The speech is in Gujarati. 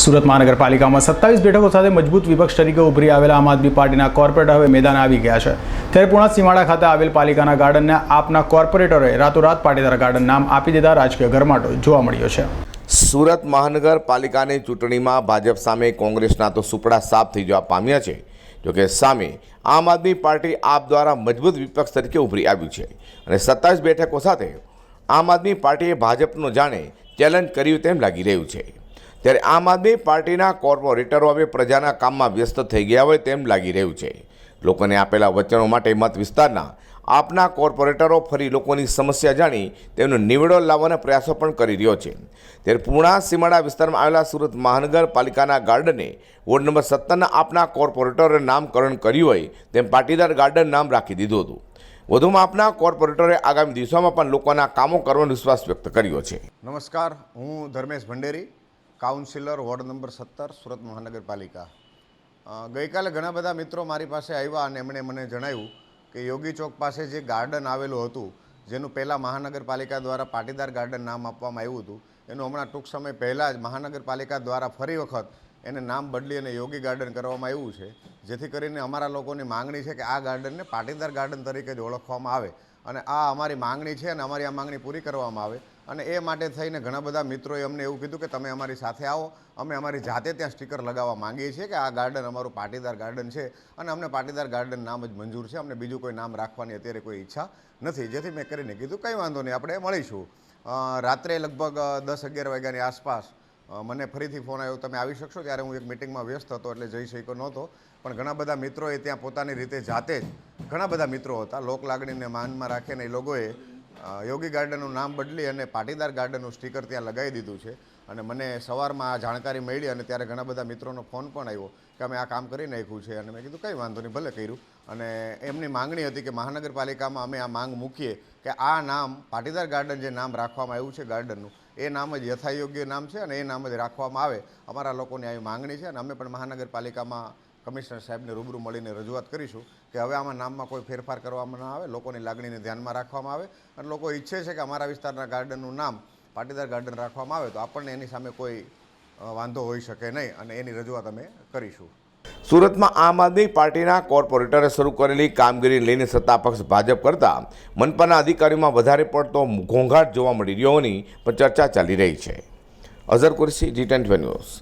સુરત મહાનગરપાલિકામાં સત્તાવીસ બેઠકો સાથે મજબૂત વિપક્ષ તરીકે ઉભરી આવેલા આમ આદમી પાર્ટીના કોર્પોરેટર હવે મેદાન આવી ગયા છે. ત્યારે પૂર્ણા સીમાડા ખાતે આવેલ પાલિકાના ગાર્ડનને આપના કોર્પોરેટરોએ રાતોરાત પાટીદાર ગાર્ડન નામ આપી દીધા. રાજકીય ગરમાટો જોવા મળ્યો છે. સુરત મહાનગરપાલિકાની ચૂંટણીમાં ભાજપ સામે કોંગ્રેસના તો સુપડા સાફ થઈ જવા પામ્યા છે. જોકે સામે આમ આદમી પાર્ટી આપ દ્વારા મજબૂત વિપક્ષ તરીકે ઉભરી આવ્યું છે. અને સત્તાવીસ બેઠકો સાથે આમ આદમી પાર્ટીએ ભાજપનો જાણે ચેલેન્જ કર્યું તેમ લાગી રહ્યું છે. ત્યારે આમ આદમી પાર્ટીના કોર્પોરેટરો હવે પ્રજાના કામમાં વ્યસ્ત થઈ ગયા હોય તેમ લાગી રહ્યું છે. લોકોને આપેલા વચનો માટે મત વિસ્તારના આપના કોર્પોરેટરો ફરી લોકોની સમસ્યા જાણી તેમનો નિવેડો લાવવાના પ્રયાસો પણ કરી રહ્યો છે. ત્યારે પૂર્ણા સીમાડા વિસ્તારમાં આવેલા સુરત મહાનગરપાલિકાના ગાર્ડને વોર્ડ નંબર સત્તરના આપના કોર્પોરેટરે નામકરણ કર્યું હોય તેમ પાટીદાર ગાર્ડન નામ રાખી દીધું હતું. વધુમાં આપના કોર્પોરેટરે આગામી દિવસોમાં પણ લોકોના કામો કરવાનો વિશ્વાસ વ્યક્ત કર્યો છે. નમસ્કાર, હું Dharmesh Bhanderi councillor ward number સત્તર, સુરત મહાનગરપાલિકા. ગઈકાલે ઘણા બધા મિત્રો મારી પાસે આવ્યા અને એમણે મને જણાવ્યું કે યોગી ચોક પાસે જે ગાર્ડન આવેલું હતું, જેનું પહેલાં મહાનગરપાલિકા દ્વારા પાટીદાર ગાર્ડન નામ આપવામાં આવ્યું હતું, એનું હમણાં ટૂંક સમય પહેલાં જ મહાનગરપાલિકા દ્વારા ફરી વખત એને નામ બદલી અને યોગી ગાર્ડન કરવામાં આવ્યું છે, જેથી કરીને અમારા લોકોની માંગણી છે કે આ ગાર્ડનને પાટીદાર ગાર્ડન તરીકે જ ઓળખવામાં આવે. અને આ અમારી માંગણી છે અને અમારી આ માંગણી પૂરી કરવામાં આવે. અને એ માટે થઈને ઘણા બધા મિત્રોએ અમને એવું કીધું કે તમે અમારી સાથે આવો. અમે અમારી જાતે ત્યાં સ્ટીકર લગાવવા માંગીએ છીએ કે આ ગાર્ડન અમારું પાટીદાર ગાર્ડન છે અને અમને પાટીદાર ગાર્ડન નામ જ મંજૂર છે. અમને બીજું કોઈ નામ રાખવાની અત્યારે કોઈ ઈચ્છા નથી. જેથી મેં કરીને કીધું કંઈ વાંધો નહીં, આપણે મળીશું. રાત્રે લગભગ દસ અગિયાર વાગ્યાની આસપાસ મને ફરીથી ફોન આવ્યો, તમે આવી શકશો? ત્યારે હું એક મિટિંગમાં વ્યસ્ત હતો એટલે જઈ શક્યો નહોતો. પણ ઘણા બધા મિત્રોએ ત્યાં પોતાની રીતે જાતે જ, ઘણા બધા મિત્રો હતા, લોક લાગણીને માનમાં રાખીને એ લોકોએ યોગી ગાર્ડનનું નામ બદલી અને પાટીદાર ગાર્ડનનું સ્ટીકર ત્યાં લગાવી દીધું છે. અને મને સવારમાં આ જાણકારી મળી અને ત્યારે ઘણા બધા મિત્રોનો ફોન પણ આવ્યો કે અમે આ કામ કરી નાખ્યું છે અને મેં કીધું કંઈ વાંધો નહીં, ભલે કર્યું. અને એમની માંગણી હતી કે મહાનગરપાલિકામાં અમે આ માંગ મૂકીએ કે આ નામ, પાટીદાર ગાર્ડન જે નામ રાખવામાં આવ્યું છે ગાર્ડનનું, એ નામ જ યથાયોગ્ય નામ છે અને એ નામ જ રાખવામાં આવે. અમારા લોકોની આવી માંગણી છે અને અમે પણ મહાનગરપાલિકામાં કમિશનર સાહેબને રૂબરૂ મળીને રજૂઆત કરીશું કે હવે આમાં નામમાં કોઈ ફેરફાર કરવામાં ના આવે, લોકોની લાગણીને ધ્યાનમાં રાખવામાં આવે અને લોકો ઈચ્છે છે કે અમારા વિસ્તારના ગાર્ડનનું નામ પાટીદાર ગાર્ડન રાખવામાં આવે તો આપણને એની સામે કોઈ વાંધો હોઈ શકે નહીં અને એની રજૂઆત અમે કરીશું. સુરતમાં આમ આદમી પાર્ટીના કોર્પોરેટરે શરૂ કરેલી કામગીરી લઈને સત્તા પક્ષ ભાજપ કરતા મનપાના અધિકારીઓમાં વધારે પડતો ઘોંઘાટ જોવા મળી રહ્યો હોવાની પણ ચર્ચા ચાલી રહી છે. અઝર કુરશી, જી ન્યૂઝ.